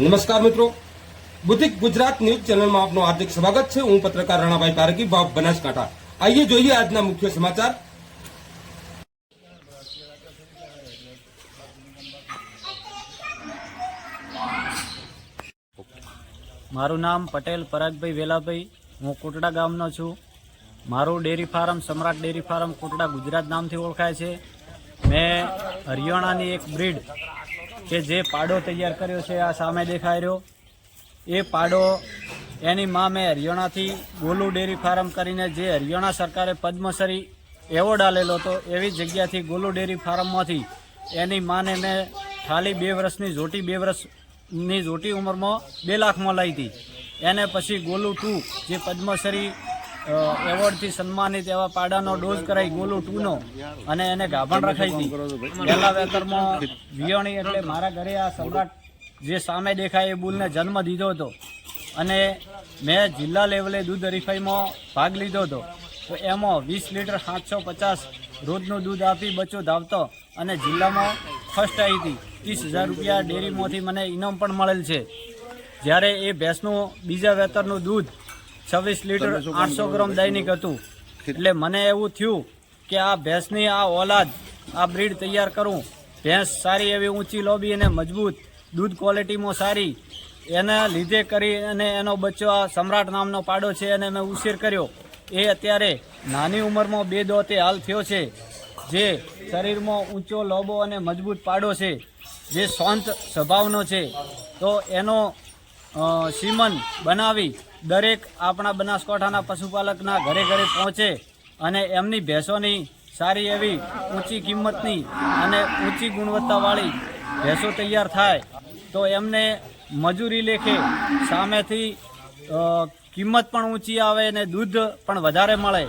નમસ્કાર મિત્રો. બુદ્ધિક ગુજરાત ન્યૂઝ ચેનલમાં આપનું હાર્દિક સ્વાગત છે. હું પત્રકાર રાણાભાઈ પારકી ભાવ બનાસકાંઠા. આઈએ જોઈએ આજના મુખ્ય સમાચાર. મારું નામ પટેલ પરાગભાઈ વેલાભાઈ. હું કોટડા ગામનો છું. મારું dairy farm Samrat dairy farm Kotda Gujarat નામથી ઓળખાય છે. મેં હરિયાણાની એક બ્રીડ કે જે પાડો તૈયાર કર્યો છે, આ સામે દેખાઈ રહ્યો. એ પાડો એની માં મેં હરિયાણાથી ગોલુ ડેરી ફાર્મ કરીને જે હરિયાણા સરકારે પદ્મશ્રી એવોર્ડ આલેલો હતો, એવી જગ્યાથી ગોલુ ડેરી ફાર્મમાંથી એની માને મેં ખાલી બે વર્ષની જોટી બે વર્ષની જોટી ઉંમરમાં બે લાખમાં લઈ હતી. એને પછી ગોલુ ટુ, જે પદ્મશ્રી એવોર્ડથી સન્માનિત એવા પાડાનો ડોઝ કરાઈ ગોલુ ટુનો અને એને ગાભણ રખાઈ હતી. પહેલા વેતરમાં વિયોણી એટલે મારા ઘરે આ સમ્રાટ જે સામે દેખાય એ બુલને જન્મ દીધો હતો. અને મેં જિલ્લા લેવલે દૂધ હરીફાઈમાં ભાગ લીધો હતો. તો એમાં વીસ લીટર સાતસો પચાસ રોજનું દૂધ આપી બચ્ચો ધાવતો અને જિલ્લામાં ફર્સ્ટ આવી હતી. ત્રીસ હજાર રૂપિયા ડેરીમાંથી મને ઇનામ પણ મળેલ છે. જ્યારે એ ભેંસનું બીજા વેતરનું દૂધ છવ્વીસ લીટર આઠસો ગ્રામ દૈનિક હતું. એટલે મને એવું થયું કે આ ભેંસની આ ઓલાદ આ બ્રીડ તૈયાર કરું. ભેંસ સારી એવી ઊંચી લોબી અને મજબૂત દૂધ ક્વોલિટીમાં સારી. એના લીધે કરી અને એનો બચ્ચો આ સમ્રાટ નામનો પાડો છે અને મેં ઉછેર કર્યો. એ અત્યારે નાની ઉંમરમાં બે દોતે હાલ થયો છે જે શરીરમાં ઊંચો લોબો અને મજબૂત પાડો છે જે શાંત સ્વભાવનો છે. તો એનો સીમન બનાવી દરેક આપણા બનાસકાંઠાના પશુપાલકના ઘરે ઘરે પહોંચે અને એમની ભેંસોની સારી એવી ઊંચી કિંમતની અને ઊંચી ગુણવત્તાવાળી ભેંસો તૈયાર થાય, તો એમને મજૂરી લેખે સામેથી કિંમત પણ ઊંચી આવે અને દૂધ પણ વધારે મળે.